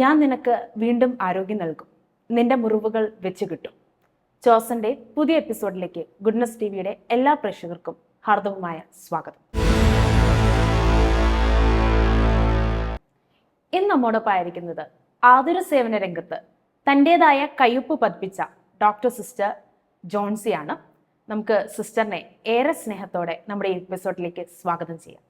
ഞാൻ നിനക്ക് വീണ്ടും ആരോഗ്യം നൽകും. നിന്റെ മുറിവുകൾ വെച്ച് കിട്ടും. ജോസന്റെ പുതിയ എപ്പിസോഡിലേക്ക് ഗുഡ്നസ് ടി വിയുടെ എല്ലാ പ്രേക്ഷകർക്കും ഹാർദവുമായ സ്വാഗതം. ഇന്ന് നമ്മോടൊപ്പം ആയിരിക്കുന്നത് ആതുര സേവന രംഗത്ത് തന്റെതായ കയ്യൊപ്പ് പതിപ്പിച്ച ഡോക്ടർ സിസ്റ്റർ ജോൺസിയാണ്. നമുക്ക് സിസ്റ്ററിനെ ഏറെ സ്നേഹത്തോടെ നമ്മുടെ എപ്പിസോഡിലേക്ക് സ്വാഗതം ചെയ്യാം.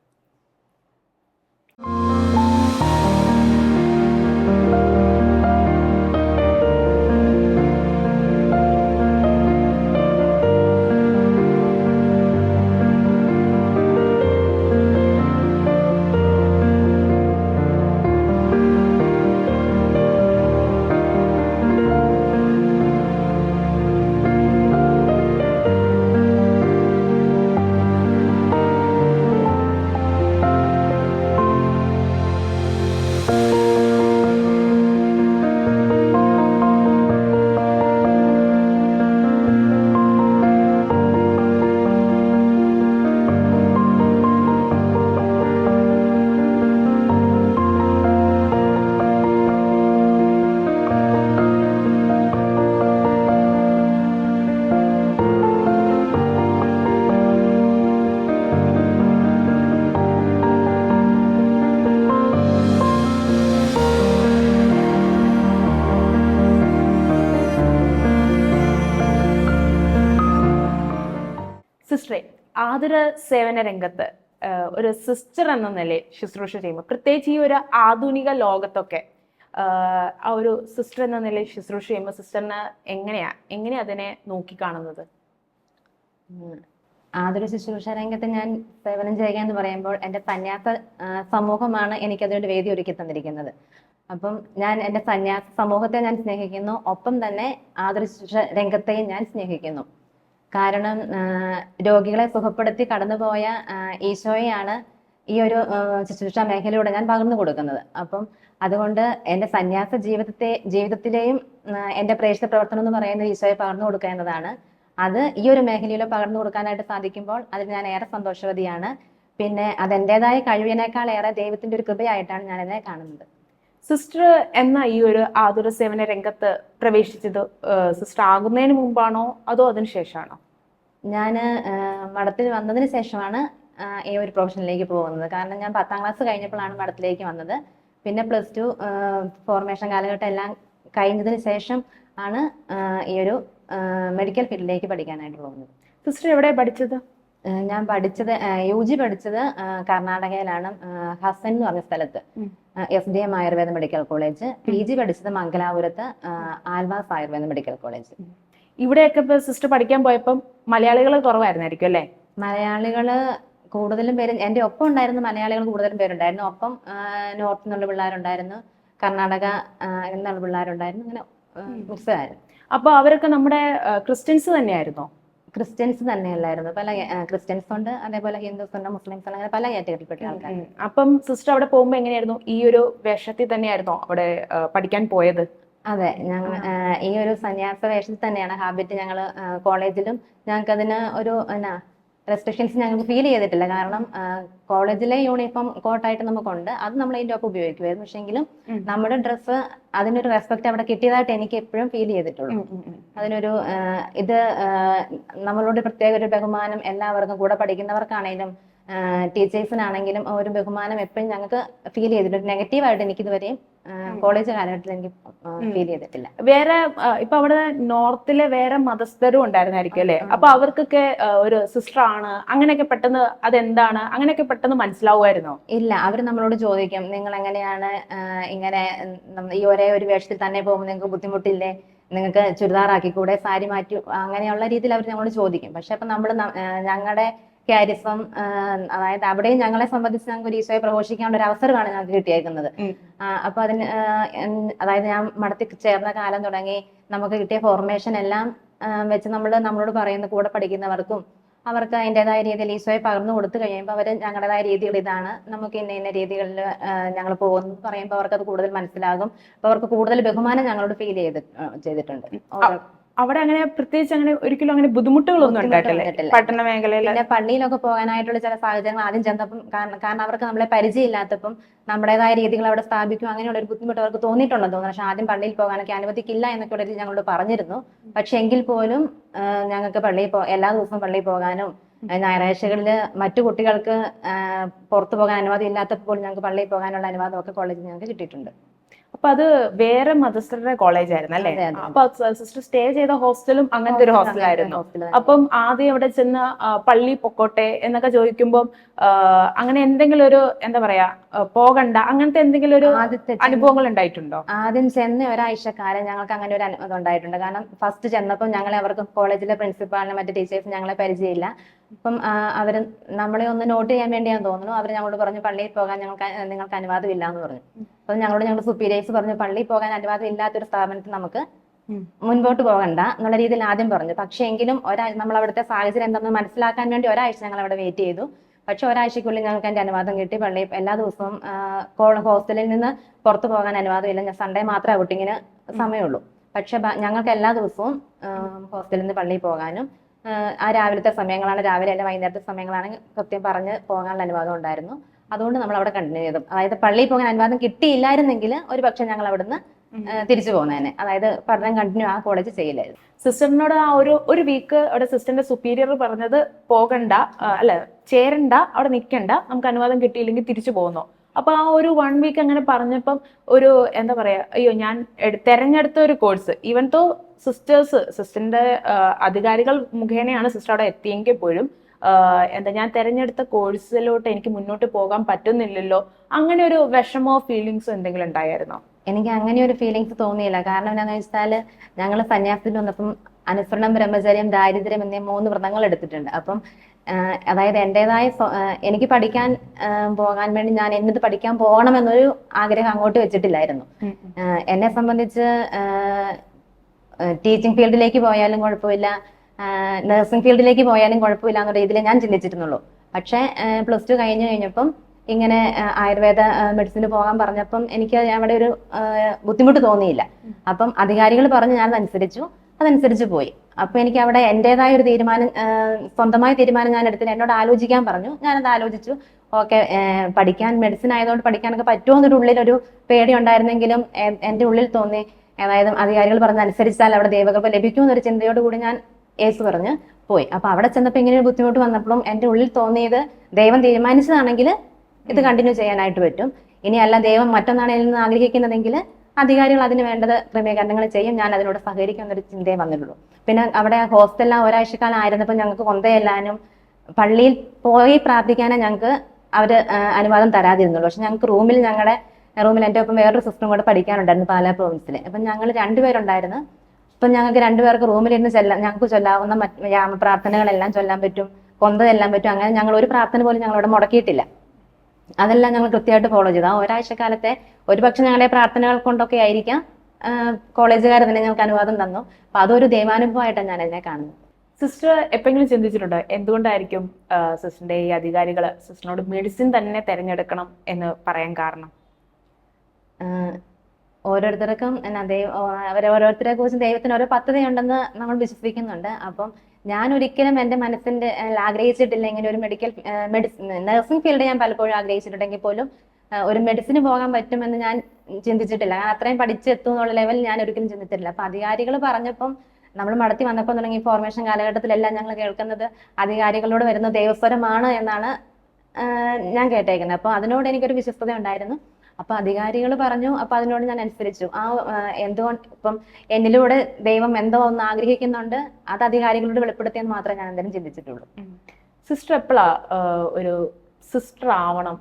ആതുര സേവന രംഗത്ത് ഒരു സിസ്റ്റർ എന്ന നിലയിൽ ശുശ്രൂഷ ചെയ്യുമ്പോൾ പ്രത്യേകിച്ച് ഈ ഒരു ആധുനിക ലോകത്തൊക്കെ ആ ഒരു സിസ്റ്റർ എന്ന നിലയിൽ ശുശ്രൂഷ ചെയ്യുമ്പോൾ സിസ്റ്ററിന് എങ്ങനെയാ എങ്ങനെയാ അതിനെ നോക്കിക്കാണുന്നത്. ആതുര ശുശ്രൂഷ രംഗത്ത് ഞാൻ സേവനം ചെയ്യുക എന്ന് പറയുമ്പോൾ എന്റെ സന്യാസ സമൂഹമാണ് എനിക്കതിനൊരു വേദി ഒരുക്കി തന്നിരിക്കുന്നത്. അപ്പം ഞാൻ എന്റെ സന്യാസ സമൂഹത്തെ ഞാൻ സ്നേഹിക്കുന്നു. ഒപ്പം തന്നെ ആതുര ശുശ്രൂഷ രംഗത്തെയും ഞാൻ സ്നേഹിക്കുന്നു. കാരണം രോഗികളെ സുഖപ്പെടുത്തി കടന്നുപോയ ഈശോയെയാണ് ഈ ഒരു ശുശ്രൂഷ മേഖലയിലൂടെ ഞാൻ പകർന്നു കൊടുക്കുന്നത്. അപ്പം അതുകൊണ്ട് എന്റെ സന്യാസ ജീവിതത്തെ ജീവിതത്തിലെയും എന്റെ പ്രേക്ഷിത പ്രവർത്തനം എന്ന് പറയുന്നത് ഈശോയെ പകർന്നു കൊടുക്കുക എന്നതാണ്. അത് ഈ ഒരു മേഖലയിൽ പകർന്നു കൊടുക്കാനായിട്ട് സാധിക്കുമ്പോൾ അതിൽ ഞാൻ ഏറെ സന്തോഷവതിയാണ്. പിന്നെ അതെന്റെതായ കഴിവിനേക്കാൾ ഏറെ ദൈവത്തിന്റെ ഒരു കൃപയായിട്ടാണ് ഞാൻ ഇതിനെ കാണുന്നത്. സിസ്റ്റർ എന്ന ഈ ഒരു ആതുര സേവന രംഗത്ത് പ്രവേശിച്ചത് സിസ്റ്റർ ആകുന്നതിന് മുമ്പാണോ അതോ അതിന് ശേഷമാണോ? ഞാൻ മഠത്തിൽ വന്നതിന് ശേഷമാണ് ഈ ഒരു പ്രൊഫഷനിലേക്ക് പോകുന്നത്. കാരണം ഞാൻ പത്താം ക്ലാസ് കഴിഞ്ഞപ്പോഴാണ് മഠത്തിലേക്ക് വന്നത്. പിന്നെ പ്ലസ് ടു ഫോർമേഷൻ കാലഘട്ടം എല്ലാം കഴിഞ്ഞതിന് ശേഷം ആണ് ഈ ഒരു മെഡിക്കൽ ഫീൽഡിലേക്ക് പഠിക്കാനായിട്ട് പോകുന്നത്. സിസ്റ്റർ എവിടെ പഠിച്ചത്? ഞാൻ പഠിച്ചത് യു ജി പഠിച്ചത് കർണാടകയിലാണ് ഹസൻ എന്ന് പറഞ്ഞ സ്ഥലത്ത്. F S D M Ayurveda medical college. P G പഠിച്ചത് മംഗലാപുരത്ത് ആൽവാസ് ആയുർവേദ മെഡിക്കൽ കോളേജ്. ഇവിടെയൊക്കെ ഇപ്പൊ സിസ്റ്റർ പഠിക്കാൻ പോയപ്പം മലയാളികൾ കുറവായിരുന്നായിരിക്കും അല്ലേ? മലയാളികൾ കൂടുതലും പേര് എന്റെ ഒപ്പം ഉണ്ടായിരുന്ന മലയാളികൾ കൂടുതലും പേരുണ്ടായിരുന്നു. ഒപ്പം നോർത്ത് നിന്നുള്ള പിള്ളേരുണ്ടായിരുന്നു. കർണാടക എന്നുള്ള പിള്ളേരുണ്ടായിരുന്നു. അങ്ങനെ മിക്സായിരുന്നു അപ്പൊ അവരൊക്കെ നമ്മുടെ ക്രിസ്ത്യൻസ് തന്നെയായിരുന്നോ? ക്രിസ്ത്യൻസ് തന്നെയല്ലായിരുന്നു. പല ക്രിസ്ത്യൻസ് ഉണ്ട് അതേപോലെ ഹിന്ദുസ് ഉണ്ട് മുസ്ലിംസ് ഉണ്ട് അങ്ങനെ പല കാറ്റഗറിയിൽപ്പെട്ട ആൾക്കാർ അപ്പം സിസ്റ്റർ അവിടെ പോകുമ്പോ എങ്ങനെയായിരുന്നു? ഈ ഒരു വേഷത്തിൽ തന്നെയായിരുന്നോ അവിടെ പഠിക്കാൻ പോയത്? അതെ ഞങ്ങൾ ഈ ഒരു സന്യാസ വേഷത്തിൽ തന്നെയാണ് ഹാബിറ്റ് ഞങ്ങൾ കോളേജിലും ഞങ്ങൾക്ക് അതിന് ഒരു എന്നാ റെസ്ട്രിക്ഷൻസ് ഞങ്ങൾക്ക് ഫീൽ ചെയ്തിട്ടില്ല. കാരണം കോളേജിലെ യൂണിഫോം കോട്ടായിട്ട് നമുക്കുണ്ട്. അത് നമ്മൾ അതിന്റെ ഒപ്പം ഉപയോഗിക്കുമായിരുന്നു. പക്ഷെങ്കിലും നമ്മുടെ ഡ്രസ്സ് അതിനൊരു റെസ്പെക്ട് അവിടെ കിട്ടിയതായിട്ട് എനിക്ക് എപ്പോഴും ഫീൽ ചെയ്തിട്ടുള്ളൂ. അതിനൊരു ഇത് നമ്മളോട് പ്രത്യേക ഒരു ബഹുമാനം എല്ലാവർക്കും കൂടെ പഠിക്കുന്നവർക്കാണെങ്കിലും ടീച്ചേഴ്സിനാണെങ്കിലും ഒരു ബഹുമാനം എപ്പോഴും ഞങ്ങൾക്ക് ഫീൽ ചെയ്തിട്ടുണ്ട്. നെഗറ്റീവായിട്ട് എനിക്ക് ഇതുവരെയും കോളേജ് കാലഘട്ടത്തിൽ എനിക്ക് ഫീൽ ചെയ്തിട്ടില്ല. വേറെ ഇപ്പൊ അവിടെ നോർത്തിലെ വേറെ മതസ്ഥരും ഉണ്ടായിരുന്നായിരിക്കും അല്ലേ? അപ്പൊ അവർക്കൊക്കെ ഒരു സിസ്റ്റർ ആണ്. അങ്ങനെയൊക്കെ പെട്ടെന്ന് അതെന്താണ്? അങ്ങനെയൊക്കെ പെട്ടെന്ന് മനസ്സിലാവുമായിരുന്നോ? ഇല്ല അവർ നമ്മളോട് ചോദിക്കും നിങ്ങൾ എങ്ങനെയാണ് ഇങ്ങനെ ഈ ഒരേ ഒരു വേഷത്തിൽ തന്നെ പോകുമ്പോൾ നിങ്ങൾക്ക് ബുദ്ധിമുട്ടില്ലേ? നിങ്ങൾക്ക് ചുരിദാറാക്കിക്കൂടെ സാരി മാറ്റി അങ്ങനെയുള്ള രീതിയിൽ അവർ ഞങ്ങളോട് ചോദിക്കും. പക്ഷെ അപ്പൊ നമ്മൾ ഞങ്ങളുടെ കാരിസം അതായത് അവിടെയും ഞങ്ങളെ സംബന്ധിച്ച് ഞങ്ങൾക്ക് ഒരു ഈശോയെ പ്രഘോഷിക്കാനുള്ള ഒരു അവസരമാണ് ഞങ്ങൾക്ക് കിട്ടിയേക്കുന്നത്. അപ്പൊ അതിന് അതായത് ഞാൻ മടത്തി ചേർന്ന കാലം തുടങ്ങി നമുക്ക് കിട്ടിയ ഫോർമേഷൻ എല്ലാം വെച്ച് നമ്മൾ നമ്മളോട് പറയുന്ന കൂടെ പഠിക്കുന്നവർക്കും അവർക്ക് അതിന്റെതായ രീതിയിൽ ഈശോയെ പകർന്നു കൊടുത്തു കഴിയുമ്പോൾ അവർ ഞങ്ങളുടേതായ രീതികൾ ഇതാണ്. നമുക്ക് ഇന്ന ഇന്ന രീതികളിൽ ഞങ്ങൾ പോകുന്നു പറയുമ്പോൾ അവർക്ക് അത് കൂടുതൽ മനസ്സിലാകും. അപ്പൊ അവർക്ക് കൂടുതൽ ബഹുമാനം ഞങ്ങളോട് ഫീൽ ചെയ്ത് ചെയ്തിട്ടുണ്ട്. അവിടെ അങ്ങനെ പ്രത്യേകിച്ച് അങ്ങനെ ഒരിക്കലും അങ്ങനെ ബുദ്ധിമുട്ടുകളൊന്നും ഉണ്ടായിട്ടില്ല. പഠന മേഖലയിൽ പിന്നെ പള്ളിയിലൊക്കെ പോകാനായിട്ടുള്ള ചില സാഹചര്യങ്ങൾ ആദ്യം ചെന്നപ്പം കാരണം അവർക്ക് നമ്മളെ പരിചയമില്ലാത്തപ്പം നമ്മുടേതായ രീതികൾ അവിടെ സ്ഥാപിക്കും അങ്ങനെയുള്ള ഒരു ബുദ്ധിമുട്ട് അവർക്ക് തോന്നിയിട്ടുണ്ടെന്ന് തോന്നുന്നു. പക്ഷെ ആദ്യം പള്ളിയിൽ പോകാനൊക്കെ അനുവദിക്കില്ല എന്നൊക്കെ ഉള്ള രീതി ഞങ്ങളോട് പറഞ്ഞിരുന്നു. പക്ഷെ എങ്കിൽ പോലും ഞങ്ങൾക്ക് പള്ളിയിൽ പോ എല്ലാ ദിവസവും പള്ളിയിൽ പോകാനും ഞായറാഴ്ചകളിൽ മറ്റു കുട്ടികൾക്ക് പുറത്തു പോകാൻ അനുവാദം ഇല്ലാത്തപ്പോൾ ഞങ്ങൾക്ക് പള്ളിയിൽ പോകാനുള്ള അനുവാദമൊക്കെ കോളേജിൽ ഞങ്ങൾക്ക് കിട്ടിയിട്ടുണ്ട്. അപ്പൊ അത് വേറെ മതസ്ഥരുടെ കോളേജ് ആയിരുന്നു അല്ലേ. അപ്പൊ സിസ്റ്റർ സ്റ്റേ ചെയ്ത ഹോസ്റ്റലും അങ്ങനത്തെ ഒരു ഹോസ്റ്റലായിരുന്നു ആയിരുന്നു. അപ്പം ആദ്യം അവിടെ ചെന്ന് പള്ളി പൊക്കോട്ടെ എന്നൊക്കെ ചോദിക്കുമ്പോൾ അങ്ങനെ എന്തെങ്കിലും ഒരു എന്താ പറയാ പോകണ്ട അങ്ങനത്തെ എന്തെങ്കിലും ഒരു അനുഭവങ്ങൾ ഉണ്ടായിട്ടുണ്ടോ? ആദ്യം ചെന്ന ഒരാഴ്ചക്കാലം ഞങ്ങൾക്ക് അങ്ങനെ ഒരു അനുഭവം ഉണ്ടായിട്ടുണ്ട്. കാരണം ഫസ്റ്റ് ചെന്നപ്പോൾ ഞങ്ങൾ അവർക്ക് കോളേജിലെ പ്രിൻസിപ്പാളിനെ മറ്റു ടീച്ചേഴ്സ് ഞങ്ങളെ പരിചയമില്ല. അപ്പം അവർ നമ്മളെ ഒന്ന് നോട്ട് ചെയ്യാൻ വേണ്ടിയാന്ന് തോന്നുന്നു. അവർ ഞങ്ങളോട് പറഞ്ഞു പള്ളിയിൽ പോകാൻ ഞങ്ങൾക്ക് നിങ്ങൾക്ക് അനുവാദമില്ല എന്ന് പറഞ്ഞു. അപ്പം ഞങ്ങളോട് ഞങ്ങൾ സുപ്പീരിയേഴ്സ് പറഞ്ഞു പള്ളിയിൽ പോകാൻ അനുവാദം ഇല്ലാത്തൊരു സ്ഥാപനത്തിൽ നമുക്ക് മുൻപോട്ട് പോകണ്ട എന്നുള്ള രീതിയിൽ ആദ്യം പറഞ്ഞു. പക്ഷേ എങ്കിലും ഒരാഴ്ച നമ്മൾ അവിടുത്തെ സാഹചര്യം എന്താണെന്ന് മനസ്സിലാക്കാൻ വേണ്ടി ഒരാഴ്ച ഞങ്ങൾ അവിടെ വെയിറ്റ് ചെയ്തു. പക്ഷെ ഒരാഴ്ചക്കുള്ളിൽ ഞങ്ങൾക്ക് എന്റെ അനുവാദം കിട്ടി. പള്ളി എല്ലാ ദിവസവും ഹോസ്റ്റലിൽ നിന്ന് പുറത്തു പോകാൻ അനുവാദമില്ല. ഞാൻ സൺഡേ മാത്രമേ ഔട്ടിങ്ങിന് സമയമുള്ളൂ. പക്ഷെ ഞങ്ങൾക്ക് എല്ലാ ദിവസവും ഹോസ്റ്റലിൽ നിന്ന് പള്ളിയിൽ പോകാനും ആ, ആ രാവിലത്തെ സമയങ്ങളാണ് രാവിലെ അല്ല വൈകുന്നേരത്തെ സമയങ്ങളാണ് കൃത്യം പറഞ്ഞ് പോകാനുള്ള അനുവാദം ഉണ്ടായിരുന്നു. അതുകൊണ്ട് നമ്മൾ അവിടെ കണ്ടിന്യൂ ചെയ്തു. അതായത് പള്ളിയിൽ പോകാൻ അനുവാദം കിട്ടിയില്ലായിരുന്നെങ്കിൽ ഒരു പക്ഷെ ഞങ്ങൾ അവിടുന്ന് തിരിച്ചു പോകുന്നതന്നെ. അതായത് പഠനം കണ്ടിന്യൂ ആ കോളേജ് ചെയ്യില്ലായിരുന്നു. സിസ്റ്ററിനോട് ആ ഒരു ഒരു വീക്ക് അവിടെ സിസ്റ്ററിന്റെ സുപ്പീരിയർ പറഞ്ഞത് പോകണ്ട അല്ല ചേരണ്ട അവിടെ നിൽക്കണ്ട നമുക്ക് അനുവാദം കിട്ടിയില്ലെങ്കിൽ തിരിച്ചു പോകുന്നു. അപ്പൊ ആ ഒരു വൺ വീക്ക് അങ്ങനെ പറഞ്ഞപ്പം ഒരു എന്താ പറയാ അയ്യോ ഞാൻ തെരഞ്ഞെടുത്ത ഒരു കോഴ്സ് ഈവൻ തോ സിസ്റ്റേഴ്സ് സിസ്റ്ററിന്റെ അധികാരികൾ മുഖേനയാണ് സിസ്റ്റർ അവിടെ എത്തിയെങ്കിൽ പോലും എന്താ ഞാൻ തെരഞ്ഞെടുത്ത കോഴ്സിലോട്ട് എനിക്ക് മുന്നോട്ട് പോകാൻ പറ്റുന്നില്ലല്ലോ. അങ്ങനെ ഒരു വിഷമോ ഫീലിങ്സോ എന്തെങ്കിലും ഉണ്ടായിരുന്നോ? എനിക്ക് അങ്ങനെ ഒരു ഫീലിങ്സ് തോന്നിയില്ല. കാരണം എന്താണെന്ന് വെച്ചാൽ ഞങ്ങൾ സന്യാസത്തിൽ വന്നപ്പം അനുസരണം ബ്രഹ്മചര്യം ദാരിദ്ര്യം എന്നീ മൂന്ന് വ്രതങ്ങൾ എടുത്തിട്ടുണ്ട്. അപ്പം അതായത് എന്റെതായ എനിക്ക് പഠിക്കാൻ പോകാൻ വേണ്ടി ഞാൻ എന്നത് പഠിക്കാൻ പോകണം എന്നൊരു ആഗ്രഹം അങ്ങോട്ട് വെച്ചിട്ടില്ലായിരുന്നു. എന്നെ സംബന്ധിച്ച് ടീച്ചിങ് ഫീൽഡിലേക്ക് പോയാലും കുഴപ്പമില്ല. നഴ്സിംഗ് ഫീൽഡിലേക്ക് പോയാലും കുഴപ്പമില്ല എന്ന രീതിയിൽ ഞാൻ ചിന്തിച്ചിരുന്നുള്ളൂ. പക്ഷേ പ്ലസ് ടു കഴിഞ്ഞു കഴിഞ്ഞപ്പം ഇങ്ങനെ ആയുർവേദ മെഡിസിന് പോകാൻ പറഞ്ഞപ്പം എനിക്ക് അവിടെ ഒരു ബുദ്ധിമുട്ട് തോന്നിയില്ല. അപ്പം അധികാരികൾ പറഞ്ഞ് ഞാൻ അതനുസരിച്ചു അതനുസരിച്ച് പോയി. അപ്പൊ എനിക്ക് അവിടെ എന്റെതായ ഒരു തീരുമാനം സ്വന്തമായ തീരുമാനം ഞാൻ എടുത്തില്ല. എന്നോട് ആലോചിക്കാൻ പറഞ്ഞു. ഞാനത് ആലോചിച്ചു. ഓക്കെ പഠിക്കാൻ മെഡിസിൻ ആയതുകൊണ്ട് പഠിക്കാനൊക്കെ പറ്റുമോ എന്നൊരു ഉള്ളിലൊരു പേടി ഉണ്ടായിരുന്നെങ്കിലും എന്റെ ഉള്ളിൽ തോന്നി. അതായത് അധികാരികൾ പറഞ്ഞ അനുസരിച്ചാൽ അവിടെ ദൈവകൃപ ലഭിക്കും എന്നൊരു ചിന്തയോട് കൂടി ഞാൻ യേസ് പറഞ്ഞ് പോയി. അപ്പൊ അവിടെ ചെന്നപ്പോൾ ഇങ്ങനെ ഒരു ബുദ്ധിമുട്ട് വന്നപ്പോഴും എന്റെ ഉള്ളിൽ തോന്നിയത് ദൈവം തീരുമാനിച്ചതാണെങ്കിൽ ഇത് കണ്ടിന്യൂ ചെയ്യാനായിട്ട് പറ്റും. ഇനി അല്ല ദൈവം മറ്റൊന്നാണ് എന്ന് നിന്ന് ആഗ്രഹിക്കുന്നതെങ്കിൽ അധികാരികൾ അതിന് വേണ്ടത് ക്രമീകരണങ്ങൾ ചെയ്യും. ഞാൻ അതിനോട് സഹകരിക്കും എന്നൊരു ചിന്തയെ വന്നിട്ടുള്ളൂ. പിന്നെ അവിടെ ഹോസ്റ്റലിൽ ഒരാഴ്ചക്കാലം ആയിരുന്നപ്പോൾ ഞങ്ങൾക്ക് കൊന്തയെല്ലാനും പള്ളിയിൽ പോയി പ്രാർത്ഥിക്കാനേ ഞങ്ങൾക്ക് അവർ അനുവാദം തരാതിരുന്നുള്ളൂ. പക്ഷെ ഞങ്ങൾക്ക് റൂമിൽ ഞങ്ങളുടെ റൂമിൽ എന്റെ ഒപ്പം വേറൊരു സിസ്റ്ററും കൂടെ പഠിക്കാനുണ്ടായിരുന്നു പാലാ പ്രൊവിൻസിൽ അപ്പം ഞങ്ങൾ രണ്ടുപേരുണ്ടായിരുന്നു. അപ്പം ഞങ്ങൾക്ക് രണ്ടുപേർക്ക് റൂമിലിരുന്ന് ചെല്ലാം ഞങ്ങൾക്ക് ചൊല്ലാവുന്ന മറ്റ് യാമ പ്രാർത്ഥനകളെല്ലാം ചൊല്ലാൻ പറ്റും കൊന്ത ചെല്ലാൻ പറ്റും അങ്ങനെ ഞങ്ങൾ ഒരു പ്രാർത്ഥന പോലും ഞങ്ങളോട് അവിടെ മുടക്കിയിട്ടില്ല. അതെല്ലാം ഞങ്ങൾ കൃത്യമായിട്ട് ഫോളോ ചെയ്തു. ആ ഒരാഴ്ചക്കാലത്തെ ഒരുപക്ഷെ ഞങ്ങളുടെ പ്രാർത്ഥനകൾ കൊണ്ടൊക്കെ ആയിരിക്കാം കോളേജുകാർ തന്നെ ഞങ്ങൾക്ക് അനുവാദം തന്നു. അപ്പൊ അതൊരു ദൈവാനുഭവമായിട്ടാണ് ഞാൻ അതിനെ കാണുന്നത്. സിസ്റ്റർ എപ്പോഴെങ്കിലും ചിന്തിച്ചിട്ടുണ്ടോ? എന്തുകൊണ്ടായിരിക്കും സിസ്റ്ററിന്റെ ഈ അധികാരികൾ സിസ്റ്ററിനോട് മെഡിസിൻ തന്നെ തിരഞ്ഞെടുക്കണം എന്ന് പറയാൻ കാരണം? ഓരോരുത്തർക്കും എന്നാ ദൈവം അവർ ഓരോരുത്തരെ കുറിച്ച് ദൈവത്തിന് ഓരോ പദ്ധതിയുണ്ടെന്ന് നമ്മൾ വിശ്വസിക്കുന്നുണ്ട്. അപ്പം ഞാൻ ഒരിക്കലും എന്റെ മനസ്സിന്റെ ആഗ്രഹിച്ചിട്ടില്ല ഇങ്ങനെ ഒരു മെഡിക്കൽ മെഡിസിൻ നഴ്സിംഗ് ഫീൽഡ് ഞാൻ പലപ്പോഴും ആഗ്രഹിച്ചിട്ടുണ്ടെങ്കിൽ പോലും ഒരു മെഡിസിന് പോകാൻ പറ്റുമെന്ന് ഞാൻ ചിന്തിച്ചിട്ടില്ല. കാരണം അത്രയും പഠിച്ചെത്തും എന്നുള്ള ലെവൽ ഞാൻ ഒരിക്കലും ചിന്തിച്ചിട്ടില്ല. അപ്പൊ അധികാരികൾ പറഞ്ഞപ്പം നമ്മൾ മടത്തി വന്നപ്പോൾ തുടങ്ങി ഫോർമേഷൻ കാലഘട്ടത്തിലെല്ലാം ഞങ്ങൾ കേൾക്കുന്നത് അധികാരികളോട് വരുന്ന ദൈവസ്വരമാണ് എന്നാണ് ഞാൻ കേട്ടേക്കുന്നത്. അപ്പോൾ അതിനോട് എനിക്കൊരു വിശ്വസ്തത ഉണ്ടായിരുന്നു. അപ്പൊ അധികാരികൾ പറഞ്ഞു അപ്പൊ അതിനോട് ഞാൻ അനുസരിച്ചു. ആ എന്തുകൊണ്ട് ഇപ്പം എന്നിലൂടെ ദൈവം എന്തോ ഒന്ന് ആഗ്രഹിക്കുന്നുണ്ട് അത് അധികാരികളോട് വെളിപ്പെടുത്തിയെന്ന് മാത്രമേ ഞാൻ എന്തായാലും ചിന്തിച്ചിട്ടുള്ളൂ. സിസ്റ്റർ എപ്പോഴാ ഒരു സിസ്റ്റർ ആവണം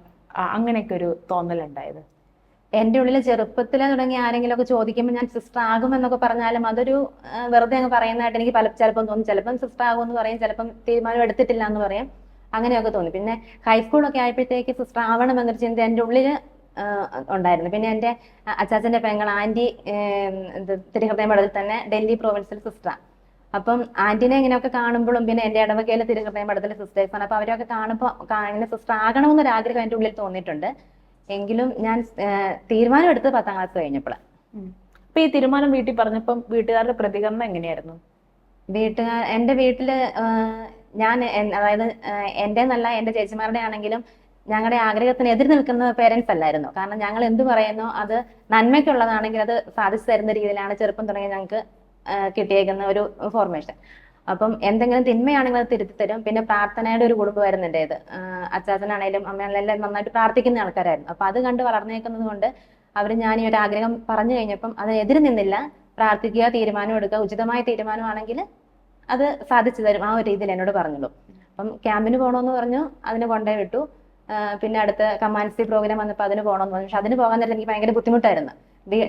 അങ്ങനെയൊക്കെ ഒരു തോന്നലുണ്ടായത് എന്റെ ഉള്ളിൽ ചെറുപ്പത്തിൽ തുടങ്ങി ആരെങ്കിലും ഒക്കെ ചോദിക്കുമ്പോൾ ഞാൻ സിസ്റ്റർ ആകും എന്നൊക്കെ പറഞ്ഞാലും അതൊരു വെറുതെ അങ്ങ് പറയുന്നതായിട്ട് എനിക്ക് പല ചിലപ്പം തോന്നും. ചിലപ്പം സിസ്റ്റർ ആകും എന്ന് പറയും ചിലപ്പം തീരുമാനം എടുത്തിട്ടില്ല എന്ന് പറയും. അങ്ങനെയൊക്കെ തോന്നി. പിന്നെ ഹൈസ്കൂളൊക്കെ ആയപ്പോഴത്തേക്ക് സിസ്റ്റർ ആവണം എന്നൊരു ചിന്ത എന്റെ ഉള്ളിൽ ഉണ്ടായിരുന്നു. പിന്നെ എന്റെ അച്ചാച്ചന്റെ പെങ്ങൾ ആന്റി തിരുഹൃദയ മഠത്തിൽ തന്നെ ഡൽഹി പ്രൊവിൻസിൽ സിസ്റ്ററാണ് അപ്പം ആന്റിനെ ഇങ്ങനെയൊക്കെ കാണുമ്പോഴും പിന്നെ എന്റെ ഇടവകയിലെ തിരുഹൃദയ മഠത്തിലെ സിസ്റ്റേഴ്സാണ് അപ്പോൾ അവരൊക്കെ കാണുമ്പോൾ ഇങ്ങനെ സിസ്റ്റർ ആകണമെന്നൊരു ആഗ്രഹം എന്റെ ഉള്ളിൽ തോന്നിയിട്ടുണ്ട്. എങ്കിലും ഞാൻ തീരുമാനം എടുത്തത് പത്താം ക്ലാസ് കഴിഞ്ഞപ്പോൾ അപ്പൊ ഈ തീരുമാനം വീട്ടിൽ പറഞ്ഞപ്പം വീട്ടുകാരുടെ പ്രതികരണം എങ്ങനെയായിരുന്നു? വീട്ടുകാർ എന്റെ വീട്ടിൽ ഞാൻ അതായത് എന്റെ എന്നല്ല എന്റെ ചേച്ചിമാരുടെ ആണെങ്കിലും ഞങ്ങളുടെ ആഗ്രഹത്തിന് എതിർ നിൽക്കുന്ന പേരൻസ് അല്ലായിരുന്നു. കാരണം ഞങ്ങൾ എന്ത് പറയുന്നോ അത് നന്മയ്ക്കുള്ളതാണെങ്കിൽ അത് സാധിച്ചു തരുന്ന രീതിയിലാണ് ചെറുപ്പം തുടങ്ങി ഞങ്ങൾക്ക് കിട്ടിയേക്കുന്ന ഒരു ഫോർമേഷൻ അപ്പം എന്തെങ്കിലും തിന്മയാണെങ്കിൽ അത് തിരുത്തി തരും. പിന്നെ പ്രാർത്ഥനയുടെ ഒരു കുടുംബമായിരുന്നു ഇത് അച്ചാച്ചനാണേലും അമ്മയാണെങ്കിലും നന്നായിട്ട് പ്രാർത്ഥിക്കുന്ന ആൾക്കാരായിരുന്നു. അപ്പൊ അത് കണ്ട് വളർന്നേക്കുന്നത് കൊണ്ട് അവർ ഞാൻ ഈ ഒരു ആഗ്രഹം പറഞ്ഞു കഴിഞ്ഞപ്പം അതിനെതിര് നിന്നില്ല. പ്രാർത്ഥിക്കുക തീരുമാനം എടുക്കുക ഉചിതമായ തീരുമാനമാണെങ്കിൽ അത് സാധിച്ചു തരും. ആ ഒരു രീതിയിൽ എന്നോട് പറഞ്ഞുള്ളൂ അപ്പം ക്യാമ്പിന് പോകണമെന്ന് പറഞ്ഞു അതിന് കൊണ്ടേ വിട്ടു. പിന്നെ അടുത്ത കമാൻസി പ്രോഗ്രാം വന്നപ്പോൾ അതിന് പോകണമെന്ന് പറഞ്ഞു. പക്ഷെ അതിന് പോകാൻ നേരത്തെ എനിക്ക് ഭയങ്കര ബുദ്ധിമുട്ടായിരുന്നു.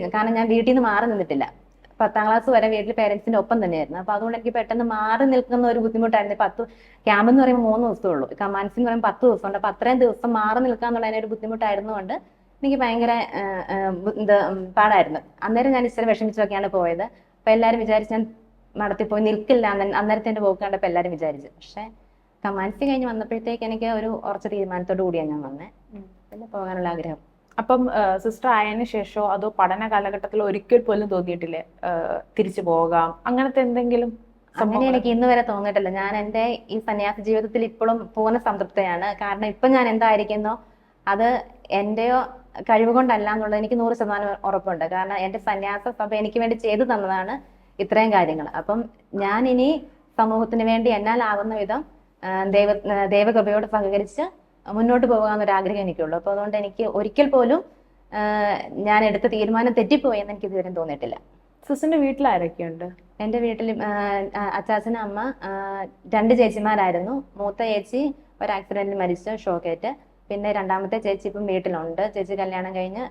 കാരണം ഞാൻ വീട്ടിൽ നിന്ന് മാറി നിന്നിട്ടില്ല. പത്താം ക്ലാസ് വരെ വീട്ടിൽ പേരൻസിന്റെ ഒപ്പം തന്നെയായിരുന്നു. അപ്പൊ അതുകൊണ്ട് എനിക്ക് പെട്ടെന്ന് മാറി നിൽക്കുന്ന ഒരു ബുദ്ധിമുട്ടായിരുന്നു. പത്ത് ക്യാമ്പ് എന്ന് പറയുമ്പോൾ മൂന്ന് ദിവസമേ ഉള്ളൂ. കമാൻസി എന്ന് പറയുമ്പോൾ പത്ത് ദിവസം ഉണ്ട് അപ്പൊ അത്രയും ദിവസം മാറി നിൽക്കുക അതിനൊരു ബുദ്ധിമുട്ടായിരുന്നുകൊണ്ട് എനിക്ക് ഭയങ്കര പാടായിരുന്നു. അന്നേരം ഞാൻ ഇച്ചിരി വിഷമിച്ചൊക്കെയാണ് പോയത്. അപ്പൊ എല്ലാരും വിചാരിച്ചു ഞാൻ നടത്തിപ്പോയി. നിൽക്കില്ല. അന്ന- അന്നേരത്തെ എന്റെ പോക്ക് കണ്ടപ്പോൾ എല്ലാരും വിചാരിച്ചു. പക്ഷെ കമാൻസി കഴിഞ്ഞ് വന്നപ്പോഴത്തേക്ക് എനിക്ക് ഒരു ഉറച്ച തീരുമാനത്തോടു കൂടിയാണ് ഞാൻ വന്നത് പിന്നെ പോകാനുള്ള ആഗ്രഹം. അപ്പം സിസ്റ്റർ ആയതിനു ശേഷമോ അതോ പഠന കാലഘട്ടത്തിൽ ഒരിക്കൽ പോലും തോന്നിയിട്ടില്ലേ? തിരിച്ചു പോകാം. അങ്ങനത്തെ എന്തെങ്കിലും അങ്ങനെ എനിക്ക് ഇന്ന് വരെ തോന്നിയിട്ടില്ല. ഞാൻ എന്റെ ഈ സന്യാസ ജീവിതത്തിൽ ഇപ്പോഴും പൂർണ സംതൃപ്തയാണ്. കാരണം ഇപ്പൊ ഞാൻ എന്തായിരിക്കുന്നോ അത് എന്റെയോ കഴിവ് കൊണ്ടല്ല എന്നുള്ളത് എനിക്ക് നൂറ് ശതമാനം ഉറപ്പുണ്ട്. കാരണം എന്റെ സന്യാസ സഭ എനിക്ക് വേണ്ടി ചെയ്തു തന്നതാണ് ഇത്രയും കാര്യങ്ങൾ. അപ്പം ഞാൻ ഇനി സമൂഹത്തിന് വേണ്ടി എന്നാലാവുന്ന വിധം ദൈവ ദൈവകൃപയോട് സഹകരിച്ച് മുന്നോട്ട് പോകാമെന്നൊരു ആഗ്രഹം എനിക്കുള്ളൂ. അപ്പൊ അതുകൊണ്ട് എനിക്ക് ഒരിക്കൽ പോലും ഞാൻ എടുത്ത തീരുമാനം തെറ്റിപ്പോയി എന്ന് എനിക്ക് ഇതുവരെ തോന്നിയിട്ടില്ല. സിസ്റ്റിന്റെ വീട്ടിൽ ആരൊക്കെയുണ്ട്? എന്റെ വീട്ടിൽ അച്ചാച്ചന അമ്മ രണ്ട് ചേച്ചിമാരായിരുന്നു. മൂത്ത ചേച്ചി ഒരു ആക്സിഡന്റിൽ മരിച്ചു ഷോക്കേറ്റ്. പിന്നെ രണ്ടാമത്തെ ചേച്ചി ഇപ്പം വീട്ടിലുണ്ട്. ചേച്ചി കല്യാണം കഴിഞ്ഞ്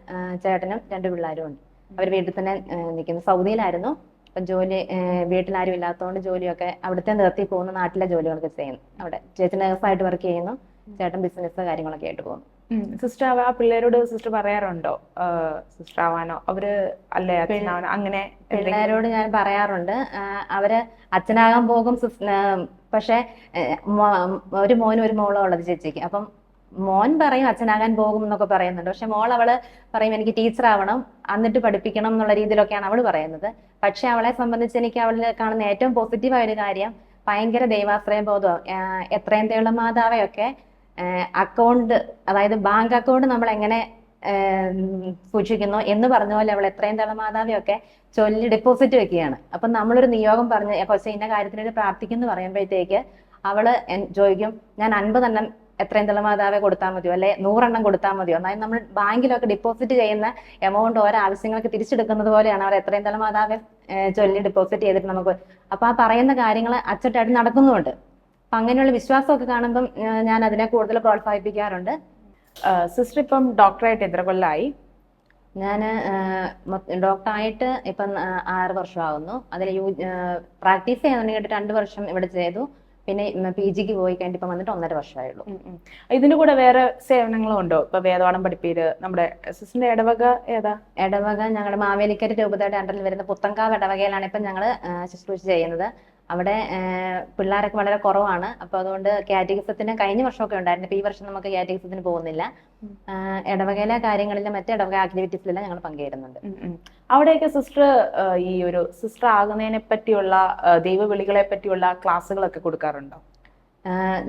ചേട്ടനും രണ്ട് പിള്ളേരും ഉണ്ട്. അവർ വീട്ടിൽ തന്നെ നിൽക്കുന്നു. സൗദിയിലായിരുന്നു. അപ്പം ജോലി ആരും വീട്ടിലാരും ഇല്ലാത്തതുകൊണ്ട് ജോലിയൊക്കെ അവിടുത്തെ നിർത്തി പോകുന്ന നാട്ടിലെ ജോലികളൊക്കെ ചെയ്യുന്നു. അവിടെ ചേച്ചി നേഴ്സായിട്ട് വർക്ക് ചെയ്യുന്നു ചേട്ടൻ ബിസിനസ് കാര്യങ്ങളൊക്കെ ആയിട്ട് പോകുന്നു. സിസ്റ്റർ ആ പിള്ളേരോട് സിസ്റ്റർ പറയാറുണ്ടോ? സിസ്റ്റർ ആവാനോ? അവർ അല്ലേ അച്ഛനാവാനോ? അങ്ങനെ? പിള്ളേരോട് ഞാൻ പറയാറുണ്ട്. അവർ അച്ഛനാകാൻ പോകും പക്ഷെ ഒരു മോനും ഒരു മോളും ഉള്ളത് ചേച്ചിക്ക്. അപ്പം മോൻ പറയും അച്ഛനാകാൻ പോകും എന്നൊക്കെ പറയുന്നുണ്ട്. പക്ഷെ മോൾ അവൾ പറയും എനിക്ക് ടീച്ചർ ആവണം എന്നിട്ട് പഠിപ്പിക്കണം എന്നുള്ള രീതിയിലൊക്കെയാണ് അവൾ പറയുന്നത്. പക്ഷെ അവളെ സംബന്ധിച്ച് എനിക്ക് അവളിൽ കാണുന്ന ഏറ്റവും പോസിറ്റീവായ ഒരു കാര്യം ഭയങ്കര ദൈവാശ്രയ ബോധം എത്രയും തേള മാതാവയൊക്കെ അക്കൗണ്ട് അതായത് ബാങ്ക് അക്കൗണ്ട് നമ്മൾ എങ്ങനെ സൂക്ഷിക്കുന്നു എന്ന് പറഞ്ഞ പോലെ അവൾ എത്രയും തള മാതാവയൊക്കെ ചൊല്ലി ഡെപ്പോസിറ്റ് വെക്കുകയാണ്. അപ്പൊ നമ്മളൊരു നിയോഗം പറഞ്ഞ് പക്ഷെ ഇന്ന കാര്യത്തിന് പ്രാർത്ഥിക്കുന്നു പറയുമ്പോഴത്തേക്ക് അവൾ ചോദിക്കും ഞാൻ അൻപതെണ്ണം എത്രയും തല മാതാവെ കൊടുത്താൽ മതിയോ? അല്ലെ നൂറെണ്ണം കൊടുത്താൽ മതിയോ? അതായത് നമ്മൾ ബാങ്കിലൊക്കെ ഡിപ്പോസിറ്റ് ചെയ്യുന്ന എമൗണ്ട് ഓരോ ആവശ്യങ്ങൾക്ക് തിരിച്ചെടുക്കുന്നത് പോലെയാണ് അവർ എത്രയും തല മാതാവെ ഏഹ്, ചൊല്ലി ഡിപ്പോസിറ്റ് ചെയ്തിട്ട് നമുക്ക്. അപ്പൊ ആ പറയുന്ന കാര്യങ്ങൾ അച്ചട്ടായിട്ട് നടക്കുന്നുണ്ട് അപ്പൊ അങ്ങനെയുള്ള വിശ്വാസമൊക്കെ കാണുമ്പം ഞാൻ അതിനെ കൂടുതൽ പ്രോത്സാഹിപ്പിക്കാറുണ്ട്. സിസ്റ്റർ ഇപ്പം ഡോക്ടറായിട്ട് എത്ര കൊല്ലമായി ഞാൻ ഡോക്ടറായിട്ട് ഇപ്പം ആറ് വർഷമാകുന്നു അതിൽ യു പ്രാക്ടീസ് തുടങ്ങിയിട്ട് രണ്ട് വർഷം ഇവിടെ ചെയ്തു. പിന്നെ പി ജിക്ക് പോയി കഴിഞ്ഞിട്ട് ഇപ്പം വന്നിട്ട് ഒന്നര വർഷമായുള്ളൂ. ഇതിന്. ഇതിന്റെ കൂടെ വേറെ സേവനങ്ങളും ഉണ്ടോ ഇപ്പൊ വേദപാഠം പഠിപ്പീര് നമ്മുടെ ഇടവക ഏതാ? ഇടവക ഞങ്ങളുടെ മാവേലിക്കര രൂപതയുടെ അണ്ടറിൽ വരുന്ന പുത്തങ്കാവ് ഇടവകയിലാണ് ഇപ്പം ഞങ്ങൾ ശുശ്രൂഷ ചെയ്യുന്നത്. അവിടെ പിള്ളേരൊക്കെ വളരെ കുറവാണ്. അപ്പൊ അതുകൊണ്ട് കാറ്റഗിസത്തിന് കഴിഞ്ഞ വർഷമൊക്കെ ഉണ്ടായിരുന്നു. ഇപ്പൊ ഈ വർഷം നമുക്ക് കാറ്റഗിസത്തിന് പോകുന്നില്ല. ഇടവകയിലെ കാര്യങ്ങളിലും മറ്റ് ഇടവക ആക്ടിവിറ്റീസിലെല്ലാം ഞങ്ങൾ പങ്കുചേരുന്നുണ്ട്. അവിടെയൊക്കെ സിസ്റ്റർ ഈ ഒരു സിസ്റ്റർ ആകുന്നതിനെ പറ്റിയുള്ള ദൈവവിളികളെ പറ്റിയുള്ള ക്ലാസ്സുകളൊക്കെ കൊടുക്കാറുണ്ടോ?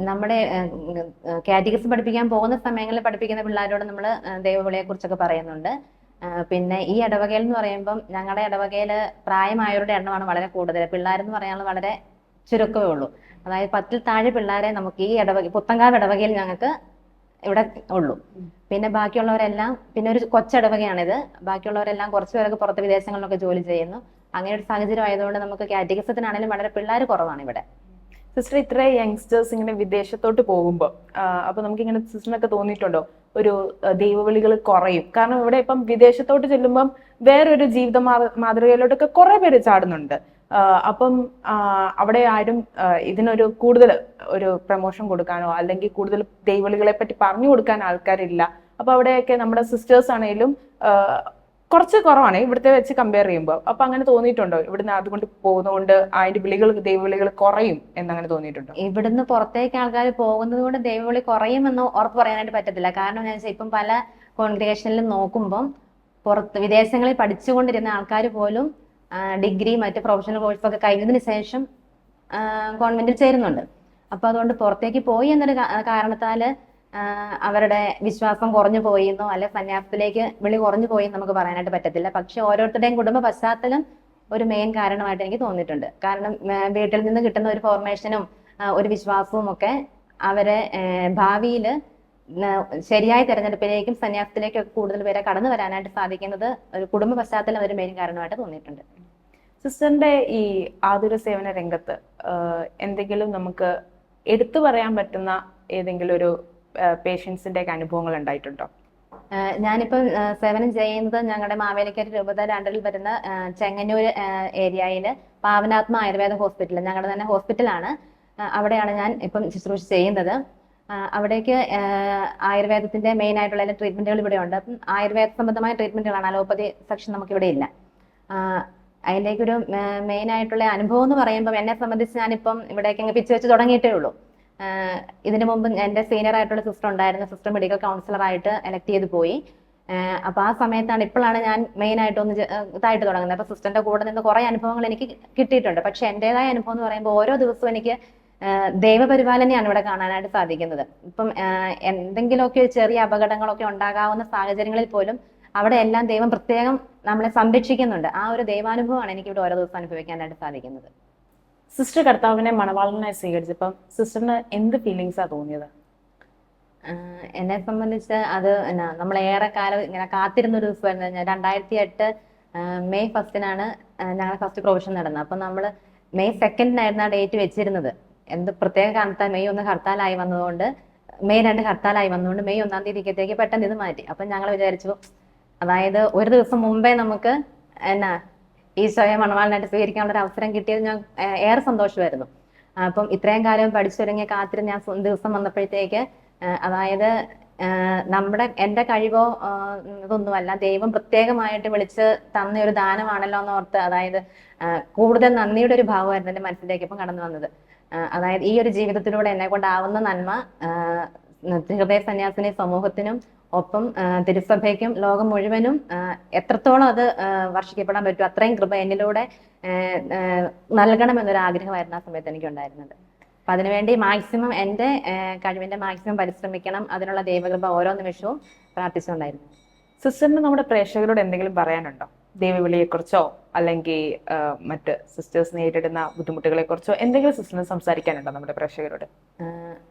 നമ്മുടെ കാറ്റഗറിസ് പഠിപ്പിക്കാൻ പോകുന്ന സമയങ്ങളിൽ പഠിപ്പിക്കുന്ന പിള്ളേരോട് നമ്മൾ ദൈവവിളിയെ കുറിച്ചൊക്കെ പറയുന്നുണ്ട്. പിന്നെ ഈ ഇടവകയിൽ എന്ന് പറയുമ്പം ഞങ്ങളുടെ ഇടവകയിൽ പ്രായമായവരുടെ എണ്ണമാണ് വളരെ കൂടുതൽ. പിള്ളേരെന്ന് പറയാനുള്ള വളരെ ചുരുക്കമേ ഉള്ളൂ. അതായത് പത്തിൽ താഴെ പിള്ളേരെ നമുക്ക് ഈ ഇടവക പുത്തങ്കാവ് ഇടവകയിൽ ഞങ്ങൾക്ക് ഇവിടെ ഉള്ളൂ. പിന്നെ ബാക്കിയുള്ളവരെല്ലാം പിന്നെ ഒരു കൊച്ചിടവകയാണിത്. ബാക്കിയുള്ളവരെല്ലാം കുറച്ച് പേരൊക്കെ പുറത്ത് വിദേശങ്ങളിലൊക്കെ ജോലി ചെയ്യുന്നു. അങ്ങനെ ഒരു സാഹചര്യം ആയതുകൊണ്ട് നമുക്ക് കാറ്റഗറിസത്തിനാണെങ്കിലും വളരെ പിള്ളേർ കുറവാണ് ഇവിടെ. സിസ്റ്റർ ഇത്ര യങ്സ്റ്റേഴ്സ് ഇങ്ങനെ വിദേശത്തോട്ട് പോകുമ്പോൾ അപ്പൊ നമുക്ക് ഇങ്ങനെ സിസ്റ്ററിനൊക്കെ തോന്നിയിട്ടുണ്ടോ? ഒരു ദൈവവിളികൾ കുറയും. കാരണം ഇവിടെ ഇപ്പം വിദേശത്തോട്ട് ചെല്ലുമ്പം വേറൊരു ജീവിത മാതൃ- മാതൃകയിലോട്ടൊക്കെ കുറെ പേര് ചാടുന്നുണ്ട്. അപ്പം അവിടെ ആരും ഇതിനൊരു കൂടുതൽ ഒരു പ്രമോഷൻ കൊടുക്കാനോ അല്ലെങ്കിൽ കൂടുതൽ ദൈവളികളെ പറ്റി പറഞ്ഞു കൊടുക്കാൻ ആൾക്കാരില്ല. അപ്പൊ അവിടെയൊക്കെ നമ്മുടെ സിസ്റ്റേഴ്സ് ആണെങ്കിലും കുറച്ച് കുറവാണ്. ഇവിടുത്തെ വെച്ച് കമ്പയർ ചെയ്യുമ്പോൾ. അപ്പൊ അങ്ങനെ തോന്നിയിട്ടുണ്ടോ? ഇവിടുന്ന് അതുകൊണ്ട് പോകുന്നതുകൊണ്ട് അതിന്റെ വിളികൾ ദൈവവിളികൾ കുറയും എന്നങ്ങനെ തോന്നിയിട്ടുണ്ടോ? ഇവിടുന്ന് പുറത്തേക്ക് ആൾക്കാർ പോകുന്നത് കൊണ്ട് ദൈവവിളി കുറയുമെന്ന് ഉറപ്പ് പറയാനായിട്ട് പറ്റത്തില്ല. കാരണം വെച്ചാൽ ഇപ്പം പല കോൺഗ്രിഗേഷനിലും നോക്കുമ്പം പുറത്ത് വിദേശങ്ങളിൽ പഠിച്ചുകൊണ്ടിരുന്ന ആൾക്കാർ പോലും ഡിഗ്രി മറ്റ് പ്രൊഫഷണൽ കോഴ്സൊക്കെ കഴിഞ്ഞതിന് ശേഷം ഗവൺമെന്റിൽ ചേരുന്നുണ്ട്. അപ്പൊ അതുകൊണ്ട് പുറത്തേക്ക് പോയി എന്നൊരു കാരണത്താൽ അവരുടെ വിശ്വാസം കുറഞ്ഞു പോയിന്നോ അല്ലെ സന്യാസത്തിലേക്ക് വിളി കുറഞ്ഞു പോയി നമുക്ക് പറയാനായിട്ട് പറ്റത്തില്ല. പക്ഷെ ഓരോരുത്തരുടെയും കുടുംബ പശ്ചാത്തലം ഒരു മെയിൻ കാരണമായിട്ട് എനിക്ക് തോന്നിയിട്ടുണ്ട്. കാരണം വീട്ടിൽ നിന്ന് കിട്ടുന്ന ഒരു ഫോർമേഷനും ഒരു വിശ്വാസവും ഒക്കെ അവരെ ഭാവിയിൽ ശരിയായ തെരഞ്ഞെടുപ്പിലേക്കും സന്യാസത്തിലേക്കും ഒക്കെ കൂടുതൽ പേരെ കടന്നു വരാനായിട്ട് സാധിക്കുന്നത് ഒരു കുടുംബ പശ്ചാത്തലം ഒരു മെയിൻ കാരണമായിട്ട് തോന്നിയിട്ടുണ്ട്. സിസ്റ്ററിന്റെ ഈ ആതുര സേവന രംഗത്ത് എന്തെങ്കിലും നമുക്ക് എടുത്തു പറയാൻ പറ്റുന്ന ഏതെങ്കിലും ഒരു പേഷ്യൻസിന്റെ ഒക്കെ അനുഭവങ്ങൾ ഉണ്ടായിട്ടുണ്ടോ? ഞാനിപ്പോൾ ഞാനിപ്പം സേവനം ചെയ്യുന്നത് ഞങ്ങളുടെ മാവേലിക്കര രൂപത രണ്ടിൽ വരുന്ന ചെങ്ങന്നൂര് ചെങ്ങന്നൂർ ഏരിയയിൽ പാവനാത്മ ആയുർവേദ ഹോസ്പിറ്റൽ ഞങ്ങളുടെ തന്നെ ഹോസ്പിറ്റലാണ് അവിടെയാണ് ഞാൻ ഇപ്പം ശുശ്രൂഷ ചെയ്യുന്നത്. അവിടേക്ക് ആയുർവേദത്തിന്റെ മെയിൻ ആയിട്ടുള്ള എല്ലാ ട്രീറ്റ്മെന്റുകൾ ഇവിടെ ഉണ്ട് അപ്പം ആയുർവേദ സംബന്ധമായ ട്രീറ്റ്മെന്റുകളാണ് അലോപ്പതി സെക്ഷൻ നമുക്ക് ഇവിടെ ഇല്ല അതിലേക്ക് ഒരു മെയിൻ ആയിട്ടുള്ള അനുഭവം എന്ന് പറയുമ്പോൾ എന്നെ സംബന്ധിച്ച് ഞാനിപ്പം ഇവിടേക്ക് അങ്ങ് പിച്ച് വെച്ച് തുടങ്ങിയിട്ടേ ഉള്ളൂ. ഇതിനു മുമ്പ് എന്റെ സീനിയർ ആയിട്ടുള്ള സിസ്റ്റർ ഉണ്ടായിരുന്ന. സിസ്റ്റർ മെഡിക്കൽ കൗൺസിലർ ആയിട്ട് എലക്ട് ചെയ്ത് പോയി. അപ്പോൾ അപ്പൊ ആ സമയത്താണ് ഇപ്പോഴാണ് ഞാൻ മെയിൻ ആയിട്ട് ഒന്ന് ഇതായിട്ട് തുടങ്ങുന്നത്. അപ്പൊ സിസ്റ്ററിന്റെ കൂടെ നിന്ന് കുറെ അനുഭവങ്ങൾ എനിക്ക് കിട്ടിയിട്ടുണ്ട്. പക്ഷെ എന്റേതായ അനുഭവം എന്ന് പറയുമ്പോൾ ഓരോ ദിവസവും എനിക്ക് ദൈവപരിപാലനയാണ് ഇവിടെ കാണാനായിട്ട് സാധിക്കുന്നത്. ഇപ്പം എന്തെങ്കിലുമൊക്കെ ചെറിയ അപകടങ്ങളൊക്കെ ഉണ്ടാകാവുന്ന സാഹചര്യങ്ങളിൽ പോലും അവിടെ എല്ലാം ദൈവം പ്രത്യേകം നമ്മളെ സംരക്ഷിക്കുന്നുണ്ട്. ആ ഒരു ദൈവാനുഭവമാണ് എനിക്ക് ഇവിടെ ഓരോ ദിവസം അനുഭവിക്കാനായിട്ട് സാധിക്കുന്നത്. സിസ്റ്റർ കർത്താവിനെ മണവാളനായി സ്വീകരിച്ചപ്പം സിസ്റ്ററിന് എന്ത് ഫീലിങ്സാ തോന്നിയത്? എന്നെ സംബന്ധിച്ച് അത് എന്നാ നമ്മൾ ഏറെ കാലം ഇങ്ങനെ കാത്തിരുന്ന ഒരു ദിവസമായിരുന്നു. രണ്ടായിരത്തി എട്ട് മെയ് ഫസ്റ്റിനാണ് ഞങ്ങളുടെ ഫസ്റ്റ് പ്രൊവിഷൻ നടന്നത്. അപ്പം നമ്മൾ മെയ് സെക്കൻഡിനായിരുന്നു ആ ഡേറ്റ് വെച്ചിരുന്നത്. എന്ത് പ്രത്യേക കാരണത്താൽ മെയ് ഒന്ന് ഹർത്താലായി വന്നതുകൊണ്ട് മെയ് രണ്ട് ഹർത്താലായി വന്നതുകൊണ്ട് മെയ് ഒന്നാം തീയതിക്കത്തേക്ക് പെട്ടെന്ന് ഇത് മാറ്റി. അപ്പം ഞങ്ങൾ വിചാരിച്ചു അതായത് ഒരു ദിവസം മുമ്പേ നമുക്ക് എന്നാ ഈശോയെ മണവാളിനായിട്ട് സ്വീകരിക്കാനുള്ള ഒരു അവസരം കിട്ടിയത് ഞാൻ ഏറെ സന്തോഷമായിരുന്നു. അപ്പം ഇത്രയും കാലം പഠിച്ചൊരുങ്ങിയ കാത്തിരുന്ന് ഞാൻ ദിവസം വന്നപ്പോഴത്തേക്ക് അതായത് നമ്മുടെ എന്റെ കഴിവോ ഇതൊന്നുമല്ല ദൈവം പ്രത്യേകമായിട്ട് വിളിച്ച് തന്ന ഒരു ദാനമാണല്ലോ എന്ന് ഓർത്ത് അതായത് കൂടുതൽ നന്ദിയുടെ ഒരു ഭാവമായിരുന്നു എന്റെ മനസ്സിലേക്ക് ഇപ്പം കടന്നു വന്നത്. അതായത് ഈ ഒരു ജീവിതത്തിലൂടെ എന്നെ കൊണ്ടാവുന്ന നന്മ ഹൃദയ സന്യാസിനെ സമൂഹത്തിനും ഒപ്പം തിരുസഭയ്ക്കും ലോകം മുഴുവനും എത്രത്തോളം അത് വർഷിക്കപ്പെടാൻ പറ്റും അത്രയും കൃപ എന്നിലൂടെ നൽകണം എന്നൊരു ആഗ്രഹമായിരുന്നു ആ സമയത്ത് എനിക്കുണ്ടായിരുന്നത്. അപ്പൊ അതിനുവേണ്ടി മാക്സിമം എന്റെ കഴിവിന്റെ മാക്സിമം പരിശ്രമിക്കണം അതിനുള്ള ദൈവകൃപ ഓരോ നിമിഷവും പ്രാർത്ഥിച്ചുകൊണ്ടായിരുന്നു. സിസ്റ്ററിന് നമ്മുടെ പ്രേക്ഷകരോട് എന്തെങ്കിലും പറയാനുണ്ടോ? ദൈവവിളിയെക്കുറിച്ചോ? അല്ലെങ്കിൽ മറ്റ് സിസ്റ്റേഴ്സ് നേരിടുന്ന ബുദ്ധിമുട്ടുകളെ കുറിച്ചോ എന്തെങ്കിലും സിസ്റ്റർ സംസാരിക്കാനുണ്ടോ നമ്മുടെ പ്രേക്ഷകരോട്?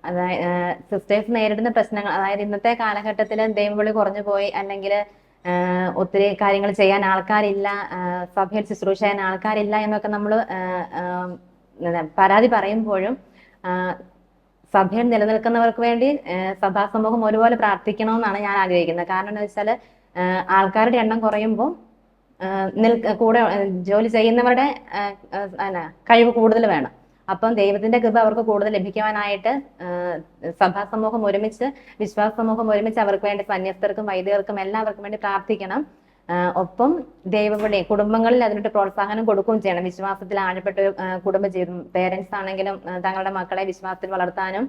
അതായത് സിസ്റ്റേഴ്സ് നേരിടുന്ന പ്രശ്നങ്ങൾ അതായത് ഇന്നത്തെ കാലഘട്ടത്തിൽ ദൈവവിളി കുറഞ്ഞു പോയി അല്ലെങ്കിൽ ഒത്തിരി കാര്യങ്ങൾ ചെയ്യാൻ ആൾക്കാരില്ല സഭയിൽ ശുശ്രൂഷ ചെയ്യാൻ ആൾക്കാരില്ല എന്നൊക്കെ നമ്മൾ പരാതി പറയുമ്പോഴും സഭയിൽ നിലനിൽക്കുന്നവർക്ക് വേണ്ടി സഭാ സമൂഹം ഒരുപോലെ പ്രാർത്ഥിക്കണമെന്നാണ് ഞാൻ ആഗ്രഹിക്കുന്നത്. കാരണം എന്താ വെച്ചാൽ ആൾക്കാരുടെ എണ്ണം കുറയുമ്പോൾ കൂടെ ജോലി ചെയ്യുന്നവരുടെ കഴിവ് കൂടുതൽ വേണം. അപ്പം ദൈവത്തിന്റെ കൃപ അവർക്ക് കൂടുതൽ ലഭിക്കുവാനായിട്ട് സഭാ സമൂഹം ഒരുമിച്ച് വിശ്വാസ സമൂഹം ഒരുമിച്ച് അവർക്ക് വേണ്ടി സന്യസ്തർക്കും വൈദികർക്കും എല്ലാവർക്കും വേണ്ടി പ്രാർത്ഥിക്കണം. ഒപ്പം ദൈവപടി കുടുംബങ്ങളിൽ അതിനൊരു പ്രോത്സാഹനം കൊടുക്കുകയും ചെയ്യണം. വിശ്വാസത്തിൽ ആഴപ്പെട്ട കുടുംബജീവിതം പേരൻസ് ആണെങ്കിലും തങ്ങളുടെ മക്കളെ വിശ്വാസത്തിൽ വളർത്താനും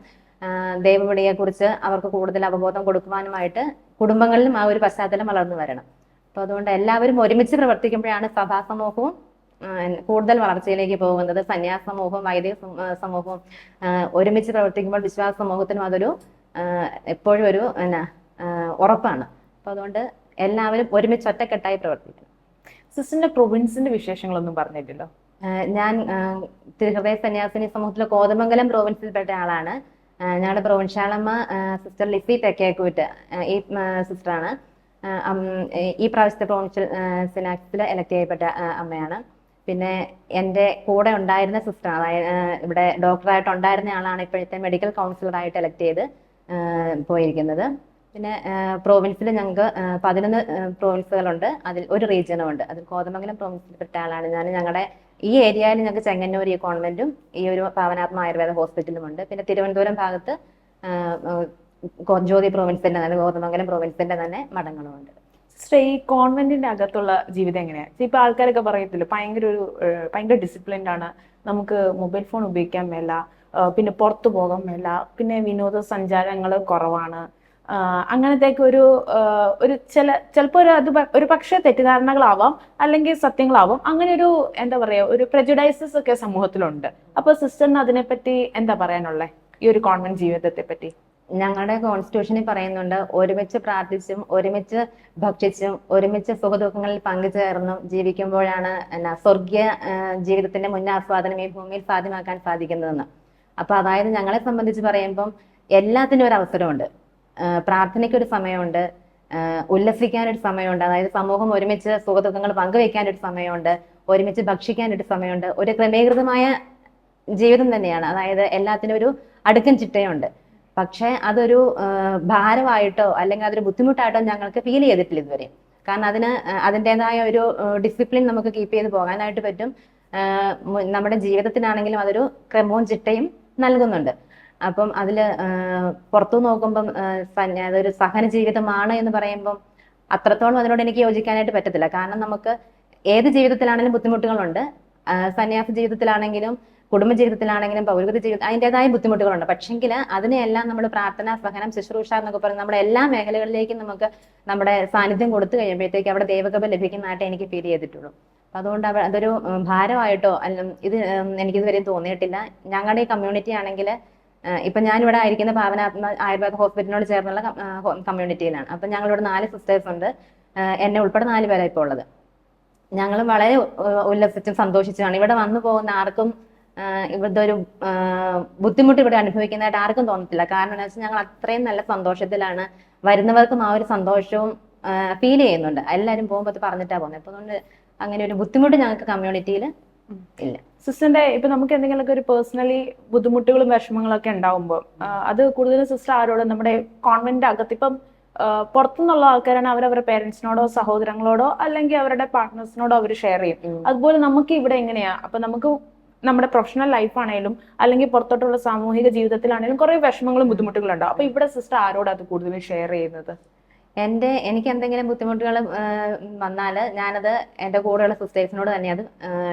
ദൈവപടിയെ കുറിച്ച് അവർക്ക് കൂടുതൽ അവബോധം കൊടുക്കുവാനുമായിട്ട് കുടുംബങ്ങളിലും ആ ഒരു പശ്ചാത്തലം വളർന്നു വരണം. അപ്പൊ അതുകൊണ്ട് എല്ലാവരും ഒരുമിച്ച് പ്രവർത്തിക്കുമ്പോഴാണ് സഭാ സമൂഹവും ആഹ് കൂടുതൽ വളർച്ചയിലേക്ക് പോകുന്നത്. സന്യാസ സമൂഹവും വൈദിക സമൂഹവും ഒരുമിച്ച് പ്രവർത്തിക്കുമ്പോൾ വിശ്വാസ സമൂഹത്തിനും അതൊരു എപ്പോഴും ഒരു എന്നാ ഉറപ്പാണ്. അപ്പൊ അതുകൊണ്ട് എല്ലാവരും ഒരുമിച്ച് ഒറ്റക്കെട്ടായി പ്രവർത്തിക്കണം. സിസ്റ്ററിന്റെ പ്രൊവിൻസിന്റെ വിശേഷങ്ങളൊന്നും പറഞ്ഞില്ലല്ലോ? ഞാൻ തിരുഹൃദയ സന്യാസിനി സമൂഹത്തിലെ കോതമംഗലം പ്രൊവിൻസിൽപ്പെട്ട ആളാണ്. ഞങ്ങളുടെ പ്രൊവിൻഷ്യാളമ്മ സിസ്റ്റർ ലിസി തെക്കേക്കൂറ്റ് ഈ സിസ്റ്ററാണ്. ഈ പ്രാവശ്യത്തെ പ്രൊവിൻഷ്യൽ സിനാക്സിൽ എലക്ട് ചെയ്യപ്പെട്ട അമ്മയാണ്. പിന്നെ എന്റെ കൂടെ ഉണ്ടായിരുന്ന സിസ്റ്റർ അതായത് ഇവിടെ ഡോക്ടറായിട്ട് ഉണ്ടായിരുന്ന ആളാണ് ഇപ്പോഴത്തെ മെഡിക്കൽ കൗൺസിലറായിട്ട് എലക്ട് ചെയ്ത് പോയിരിക്കുന്നത്. പിന്നെ പ്രോവിൻസിൽ ഞങ്ങൾക്ക് പതിനൊന്ന് പ്രോവിൻസുകളുണ്ട് അതിൽ ഒരു റീജിയനും ഉണ്ട് അതിൽ കോതമംഗലം പ്രോവിൻസിൽപ്പെട്ട ആളാണ്. ഞാൻ ഞങ്ങളുടെ ഈ ഏരിയയിൽ ഞങ്ങൾക്ക് ചെങ്ങന്നൂർ ഈ കോൺവെന്റും ഈ ഒരു പാവനാത്മ ആയുർവേദ ഹോസ്പിറ്റലും ഉണ്ട്. പിന്നെ തിരുവനന്തപുരം ഭാഗത്ത് ജ്യോതി പ്രൊവിൻസിന്റെ തന്നെ ഗോതമംഗലം പ്രൊവിൻസിന്റെ തന്നെ മഠങ്ങളും ഉണ്ട് സിസ്റ്റർ ഈ കോൺവെന്റിന്റെ അകത്തുള്ള ജീവിതം എങ്ങനെയാണ് ഇപ്പൊ ആൾക്കാരൊക്കെ പറയത്തില്ല ഭയങ്കര ഒരു ഭയങ്കര ഡിസിപ്ലിൻഡ് ആണ്. നമുക്ക് മൊബൈൽ ഫോൺ ഉപയോഗിക്കാൻ മേല പിന്നെ പുറത്തു പോകാൻ മേല പിന്നെ വിനോദ സഞ്ചാരങ്ങൾ കുറവാണ് അങ്ങനത്തേക്ക് ഒരു ഒരു ചില ചിലപ്പോൾ ഒരു അത് ഒരു പക്ഷേ തെറ്റിദ്ധാരണകളാവാം അല്ലെങ്കിൽ സത്യങ്ങളാവാം. അങ്ങനെ ഒരു എന്താ പറയാ ഒരു പ്രജുഡൈസസ് ഒക്കെ സമൂഹത്തിലുണ്ട്. അപ്പൊ സിസ്റ്ററിന് അതിനെപ്പറ്റി എന്താ പറയാനുള്ളത് ഈ ഒരു കോൺവെന്റ് ജീവിതത്തെ പറ്റി ഞങ്ങളുടെ കോൺസ്റ്റിറ്റ്യൂഷനിൽ പറയുന്നുണ്ട് ഒരുമിച്ച് പ്രാർത്ഥിച്ചും ഒരുമിച്ച് ഭക്ഷിച്ചും ഒരുമിച്ച് സുഖദുഃഖങ്ങളിൽ പങ്കുചേർന്നും ജീവിക്കുമ്പോഴാണ് എന്നാ സ്വർഗീയ ജീവിതത്തിന്റെ മുന്നാസ്വാദനം ഈ ഭൂമിയിൽ സാധ്യമാക്കാൻ സാധിക്കുന്നതെന്ന്. അപ്പൊ അതായത് ഞങ്ങളെ സംബന്ധിച്ച് പറയുമ്പം എല്ലാത്തിനും ഒരു അവസരമുണ്ട്. പ്രാർത്ഥനയ്ക്ക് ഒരു സമയമുണ്ട്. ഉല്ലസിക്കാൻ ഒരു സമയമുണ്ട്. അതായത് സമൂഹം ഒരുമിച്ച് സുഖദുഃഖങ്ങൾ പങ്കുവെക്കാൻ ഒരു സമയമുണ്ട്. ഒരുമിച്ച് ഭക്ഷിക്കാൻ ഒരു സമയമുണ്ട്. ഒരു ക്രമീകൃതമായ ജീവിതം തന്നെയാണ്. അതായത് എല്ലാത്തിനും ഒരു അടുക്കൻ ചിട്ടയുണ്ട്. പക്ഷേ അതൊരു ഭാരമായിട്ടോ അല്ലെങ്കിൽ അതൊരു ബുദ്ധിമുട്ടായിട്ടോ ഞങ്ങൾക്ക് ഫീൽ ചെയ്തിട്ടില്ല ഇതുവരെ. കാരണം അതിന് അതിന്റെതായ ഒരു ഡിസിപ്ലിൻ നമുക്ക് കീപ്പ് ചെയ്ത് പോകാനായിട്ട് പറ്റും. നമ്മുടെ ജീവിതത്തിനാണെങ്കിലും അതൊരു ക്രമവും ചിട്ടയും നൽകുന്നുണ്ട്. അപ്പം അതിൽ പുറത്തു നോക്കുമ്പം അതൊരു സഹന ജീവിതമാണ് എന്ന് പറയുമ്പം അത്രത്തോളം അതിനോട് എനിക്ക് യോജിക്കാനായിട്ട് പറ്റത്തില്ല. കാരണം നമുക്ക് ഏത് ജീവിതത്തിലാണെങ്കിലും ബുദ്ധിമുട്ടുകളുണ്ട്. സന്യാസ ജീവിതത്തിലാണെങ്കിലും കുടുംബ ജീവിതത്തിലാണെങ്കിലും പൗരഗതി ജീവിതം അതിന്റെതായ ബുദ്ധിമുട്ടുകളുണ്ട്. പക്ഷെങ്കിൽ അതിനെയെല്ലാം നമ്മൾ പ്രാർത്ഥന സഹനം ശുശ്രൂഷ എന്നൊക്കെ പറഞ്ഞ് നമ്മുടെ എല്ലാ മേഖലകളിലേക്കും നമുക്ക് നമ്മുടെ സാന്നിധ്യം കൊടുത്തു കഴിയുമ്പോഴത്തേക്ക് അവിടെ ദൈവകൃപ ലഭിക്കുന്നതായിട്ട് എനിക്ക് ഫീൽ ചെയ്തിട്ടുള്ളൂ. അതുകൊണ്ട് അവ- അതൊരു ഭാരമായിട്ടോ അല്ല ഇത് എനിക്ക് എനിക്കിതുവരെയും തോന്നിയിട്ടില്ല. ഞങ്ങളുടെ ഈ കമ്മ്യൂണിറ്റി ആണെങ്കിൽ ഇപ്പൊ ഞാനിവിടെ ആയിരിക്കുന്ന ഭാവനാത്മ ആയുർവേദ ഹോസ്പിറ്റലിനോട് ചേർന്നുള്ള കമ്മ്യൂണിറ്റിയിലാണ് അപ്പൊ ഞങ്ങളിവിടെ നാല് സിസ്റ്റേഴ്സ് ഉണ്ട്. എന്നെ ഉൾപ്പെടെ നാല് പേരാണ് ഇപ്പോൾ ഉള്ളത്. ഞങ്ങൾ വളരെ ഉല്ലസിച്ചും സന്തോഷിച്ചുമാണ് ഇവിടെ വന്നു പോകുന്ന ആർക്കും ഇവിടുത്തെ ഒരു ബുദ്ധിമുട്ട് ഇവിടെ അനുഭവിക്കുന്നതായിട്ട് ആർക്കും തോന്നത്തില്ല. കാരണം എന്താ വെച്ചാൽ ഞങ്ങൾ അത്രയും നല്ല സന്തോഷത്തിലാണ് വരുന്നവർക്കും ആ ഒരു സന്തോഷവും ഫീൽ ചെയ്യുന്നുണ്ട്. എല്ലാവരും പോകുമ്പോൾ അത് പറഞ്ഞിട്ടാ പോകുന്നത് അപ്പൊ അതുകൊണ്ട് അങ്ങനെ ഒരു ബുദ്ധിമുട്ട് ഞങ്ങൾക്ക് കമ്മ്യൂണിറ്റിയിൽ ഇല്ല. സിസ്റ്ററിന്റെ ഇപ്പൊ നമുക്ക് എന്തെങ്കിലുമൊക്കെ ഒരു പേഴ്സണലി ബുദ്ധിമുട്ടുകളും വിഷമങ്ങളൊക്കെ ഉണ്ടാവുമ്പോൾ അത് കൂടുതലും സിസ്റ്റർ ആരോടും നമ്മുടെ കോൺവെന്റ് അകത്ത് ഇപ്പം പുറത്തുനിന്നുള്ള ആൾക്കാരാണ് അവരവരുടെ പേരൻസിനോടോ സഹോദരങ്ങളോടോ അല്ലെങ്കിൽ അവരുടെ പാർട്ട്നേഴ്സിനോടോ അവർ ഷെയർ ചെയ്യും. അതുപോലെ നമുക്ക് ഇവിടെ എങ്ങനെയാ? അപ്പൊ നമുക്ക് നമ്മുടെ പ്രൊഫഷണൽ ലൈഫാണേലും അല്ലെങ്കിൽ പുറത്തോട്ടുള്ള സാമൂഹിക ജീവിതത്തിലാണേലും കുറെ വിഷമങ്ങളും ബുദ്ധിമുട്ടുകളും ഉണ്ടാവും അപ്പൊ ഇവിടെ സിസ്റ്റർ ആരോടാണ് അത് കൂടുതലും ഷെയർ ചെയ്യുന്നത്? എന്റെ എനിക്ക് എന്തെങ്കിലും ബുദ്ധിമുട്ടുകൾ വന്നാൽ ഞാനത് എന്റെ കൂടെയുള്ള സിസ്റ്റേഴ്സിനോട് തന്നെ അത്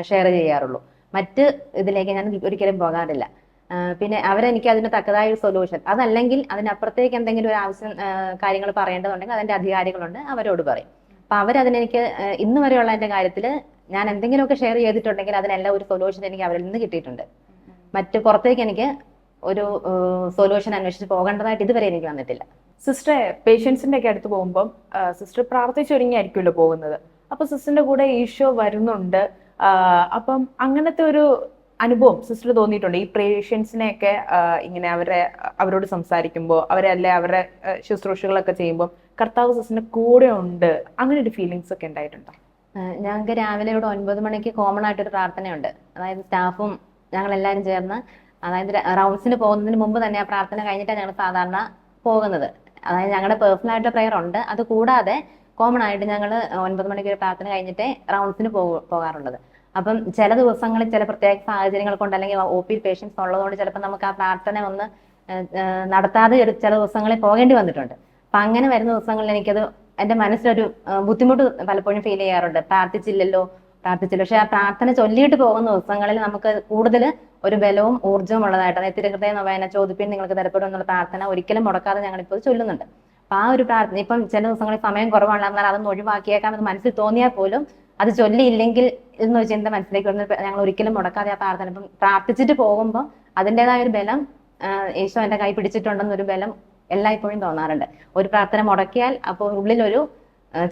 ഷെയർ ചെയ്യാറുള്ളൂ. മറ്റ് ഇതിലേക്ക് ഞാൻ ഒരിക്കലും പോകാറില്ല. പിന്നെ അവരെനിക്ക് അതിന് തക്കതായ ഒരു സൊല്യൂഷൻ അതല്ലെങ്കിൽ അതിനപ്പുറത്തേക്ക് എന്തെങ്കിലും ഒരു ആവശ്യം കാര്യങ്ങൾ പറയേണ്ടതുണ്ടെങ്കിൽ അതിന്റെ അധികാരികളുണ്ട് അവരോട് പറയും. അപ്പൊ അവരതിനെനിക്ക് ഇന്ന് വരെയുള്ള എന്റെ കാര്യത്തിൽ ഞാൻ എന്തെങ്കിലുമൊക്കെ ഷെയർ ചെയ്തിട്ടുണ്ടെങ്കിൽ അതിനെല്ലാം ഒരു സൊല്യൂഷൻ എനിക്ക് അവരിൽ നിന്ന് കിട്ടിയിട്ടുണ്ട്. മറ്റു പുറത്തേക്ക് എനിക്ക് ഒരു സൊല്യൂഷൻ അന്വേഷിച്ച് പോകേണ്ടതായിട്ട് ഇതുവരെ എനിക്ക് വന്നിട്ടില്ല. സിസ്റ്റർ പേഷ്യൻസിന്റെ ഒക്കെ അടുത്ത് പോകുമ്പോൾ സിസ്റ്റർ പ്രാർത്ഥിച്ചൊരുങ്ങിയായിരിക്കുമല്ലോ പോകുന്നത്. അപ്പൊ സിസ്റ്ററിന്റെ കൂടെ ഈശോ വരുന്നുണ്ട്. അപ്പം അങ്ങനത്തെ ഒരു അനുഭവം സിസ്റ്റർ തോന്നിയിട്ടുണ്ട്. ഈ പേഷ്യൻസിനെയൊക്കെ ഇങ്ങനെ അവരെ അവരോട് സംസാരിക്കുമ്പോൾ അവരെ അല്ലെ അവരുടെ ശുശ്രൂഷകളൊക്കെ ചെയ്യുമ്പോൾ കർത്താവ് സിസ്റ്ററിന്റെ കൂടെ ഉണ്ട്. അങ്ങനെ ഒരു ഫീലിങ്സ് ഒക്കെ ഉണ്ടായിട്ടുണ്ടോ? ഞങ്ങൾക്ക് രാവിലെ ഇവിടെ ഒൻപത് മണിക്ക് കോമൺ ആയിട്ടൊരു പ്രാർത്ഥനയുണ്ട്. അതായത് സ്റ്റാഫും ഞങ്ങൾ എല്ലാവരും ചേർന്ന് അതായത് റൗണ്ട്സിന് പോകുന്നതിന് മുമ്പ് തന്നെ ആ പ്രാർത്ഥന കഴിഞ്ഞിട്ടാണ് ഞങ്ങൾ സാധാരണ പോകുന്നത്. അതായത് ഞങ്ങളുടെ പേഴ്സണൽ ആയിട്ട് പ്രെയർ ഉണ്ട്. അത് കൂടാതെ കോമൺ ആയിട്ട് ഞങ്ങൾ ഒൻപത് മണിക്ക് ഒരു പ്രാർത്ഥന കഴിഞ്ഞിട്ടേ റൗണ്ട്സിന് പോകാറുള്ളത്. അപ്പം ചില ദിവസങ്ങളിൽ ചില പ്രത്യേക സാഹചര്യങ്ങൾ കൊണ്ട് അല്ലെങ്കിൽ ഒ പി പേഷ്യൻസ് ഉള്ളതുകൊണ്ട് ചിലപ്പോൾ നമുക്ക് ആ പ്രാർത്ഥന ഒന്ന് നടത്താതെ ചില ദിവസങ്ങളിൽ പോകേണ്ടി വന്നിട്ടുണ്ട്. അപ്പൊ അങ്ങനെ വരുന്ന ദിവസങ്ങളിൽ എനിക്കത് എന്റെ മനസ്സിലൊരു ബുദ്ധിമുട്ട് പലപ്പോഴും ഫീൽ ചെയ്യാറുണ്ട്. പ്രാർത്ഥിച്ചില്ലല്ലോ പ്രാർത്ഥിച്ചില്ല. പക്ഷെ ആ പ്രാർത്ഥന ചൊല്ലിയിട്ട് പോകുന്ന ദിവസങ്ങളിൽ നമുക്ക് കൂടുതൽ ഒരു ബലവും ഊർജവും ഉള്ളതായിട്ട് അതായത് തിരുഹൃദയ നൊവേന ചോദിപ്പിൻ നിങ്ങൾക്ക് തരപ്പെടും എന്നുള്ള പ്രാർത്ഥന ഒരിക്കലും മുടക്കാതെ ഞങ്ങൾ ഇപ്പോൾ ചൊല്ലുന്നുണ്ട്. അപ്പൊ ആ ഒരു പ്രാർത്ഥന ഇപ്പം ചില ദിവസങ്ങളിൽ സമയം കുറവാണ് എന്നാൽ അതൊന്ന് ഒഴിവാക്കിയേക്കാം എന്ന് മനസ്സിൽ തോന്നിയാൽ പോലും അത് ചൊല്ലിയില്ലെങ്കിൽ എന്നൊരു ചിന്ത മനസ്സിലേക്ക് വരുന്ന ഞങ്ങൾ ഒരിക്കലും മുടക്കാതെ ആ പ്രാർത്ഥന ഇപ്പം പ്രാർത്ഥിച്ചിട്ട് പോകുമ്പോൾ അതിന്റെതായ ഒരു ബലം യേശോ എന്റെ കൈ പിടിച്ചിട്ടുണ്ടെന്നൊരു ബലം എല്ലായ്പ്പോഴും തോന്നാറുണ്ട്. ഒരു പ്രാർത്ഥന മുടക്കിയാൽ അപ്പോൾ ഉള്ളിലൊരു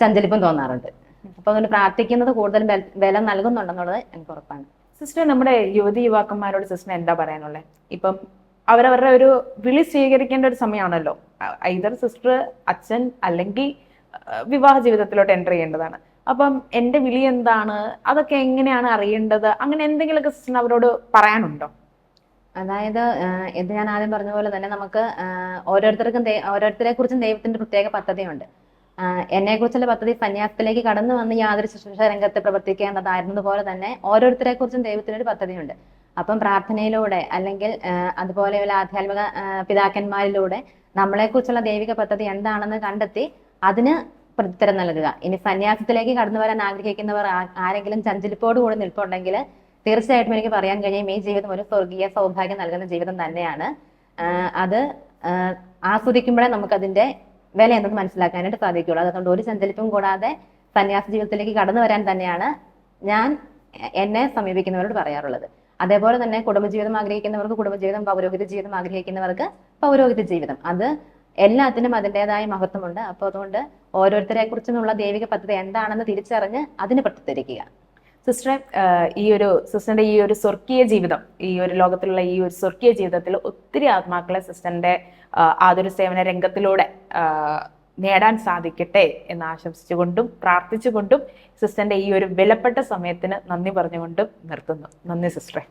ചഞ്ചലിപ്പം തോന്നാറുണ്ട്. അപ്പൊ അതുകൊണ്ട് പ്രാർത്ഥിക്കുന്നത് കൂടുതൽ ബലം നൽകുന്നുണ്ടെന്നുള്ളത് എനിക്ക് ഉറപ്പാണ്. സിസ്റ്റർ നമ്മുടെ യുവതി യുവാക്കന്മാരോട് സിസ്റ്റർ എന്താ പറയാനുള്ളത് ഇപ്പം അവരവരുടെ ഒരു വിളി സ്വീകരിക്കേണ്ട ഒരു സമയമാണല്ലോ ഐതർ സിസ്റ്റർ അച്ഛൻ അല്ലെങ്കിൽ വിവാഹ ജീവിതത്തിലോട്ട് എന്റർ ചെയ്യേണ്ടതാണ്. അപ്പം എന്റെ വിളി എന്താണ്? അതൊക്കെ എങ്ങനെയാണ് അറിയേണ്ടത്? അങ്ങനെ എന്തെങ്കിലുമൊക്കെ സിസ്റ്റർ അവരോട് പറയാനുണ്ടോ? അതായത് ഇത് ഞാൻ ആദ്യം പറഞ്ഞ പോലെ തന്നെ നമുക്ക് ഓരോരുത്തർക്കും ഓരോരുത്തരെ കുറിച്ചും ദൈവത്തിന്റെ പ്രത്യേക പദ്ധതിയുണ്ട്. എന്നെ കുറിച്ചുള്ള പദ്ധതി സന്യാസത്തിലേക്ക് കടന്നു വന്ന് യാതൊരു ശുശ്രൂഷ രംഗത്ത് പ്രവർത്തിക്കേണ്ടതായിരുന്നത് പോലെ തന്നെ ഓരോരുത്തരെ കുറിച്ചും ദൈവത്തിനൊരു പദ്ധതിയുണ്ട്. അപ്പം പ്രാർത്ഥനയിലൂടെ അല്ലെങ്കിൽ അതുപോലെയുള്ള ആധ്യാത്മിക പിതാക്കന്മാരിലൂടെ നമ്മളെക്കുറിച്ചുള്ള ദൈവിക പദ്ധതി എന്താണെന്ന് കണ്ടെത്തി അതിന് പ്രത്യുത്തരം നൽകുക. ഇനി സന്യാസത്തിലേക്ക് കടന്നു വരാൻ ആഗ്രഹിക്കുന്നവർ ആരെങ്കിലും ചഞ്ചലിപ്പോട് കൂടി നിൽപ്പുണ്ടെങ്കിൽ തീർച്ചയായിട്ടും എനിക്ക് പറയാൻ കഴിയും ഈ ജീവിതം ഒരു സ്വർഗീയ സൗഭാഗ്യം നൽകുന്ന ജീവിതം തന്നെയാണ്. അത് ആസ്വദിക്കുമ്പോഴേ നമുക്ക് അതിന്റെ വില എന്തെന്ന് മനസ്സിലാക്കാനായിട്ട് സാധിക്കുള്ളൂ അതുകൊണ്ട് ഒരു ചഞ്ചലിപ്പും കൂടാതെ സന്യാസ ജീവിതത്തിലേക്ക് കടന്നു വരാൻ തന്നെയാണ് ഞാൻ എന്നെ സമീപിക്കുന്നവരോട് പറയാറുള്ളത്. അതേപോലെ തന്നെ കുടുംബജീവിതം ആഗ്രഹിക്കുന്നവർക്ക് കുടുംബജീവിതം പൗരോഹിത ജീവിതം ആഗ്രഹിക്കുന്നവർക്ക് പൗരോഹിത ജീവിതം. അത് എല്ലാത്തിനും അതിന്റെതായ മഹത്വമുണ്ട്. അപ്പോൾ അതുകൊണ്ട് ഓരോരുത്തരെ കുറിച്ചുള്ള ദൈവിക പദ്ധതി എന്താണെന്ന് തിരിച്ചറിഞ്ഞ് അതിന് പ്രവർത്തിക്കുക സിസ്റ്ററെ ഈ ഒരു സിസ്റ്ററിന്റെ ഈ ഒരു സ്വർഗീയ ജീവിതം ഈ ഒരു ലോകത്തിലുള്ള ഈ ഒരു സ്വർഗീയ ജീവിതത്തിൽ ഒത്തിരി ആത്മാക്കളെ സിസ്റ്ററിന്റെ ആതൊരു സേവന രംഗത്തിലൂടെ നേടാൻ സാധിക്കട്ടെ എന്ന് ആശംസിച്ചുകൊണ്ടും പ്രാർത്ഥിച്ചുകൊണ്ടും സിസ്റ്ററിന്റെ ഈ ഒരു വിലപ്പെട്ട സമയത്തിന് നന്ദി പറഞ്ഞുകൊണ്ടും നിർത്തുന്നു. നന്ദി സിസ്റ്ററെ.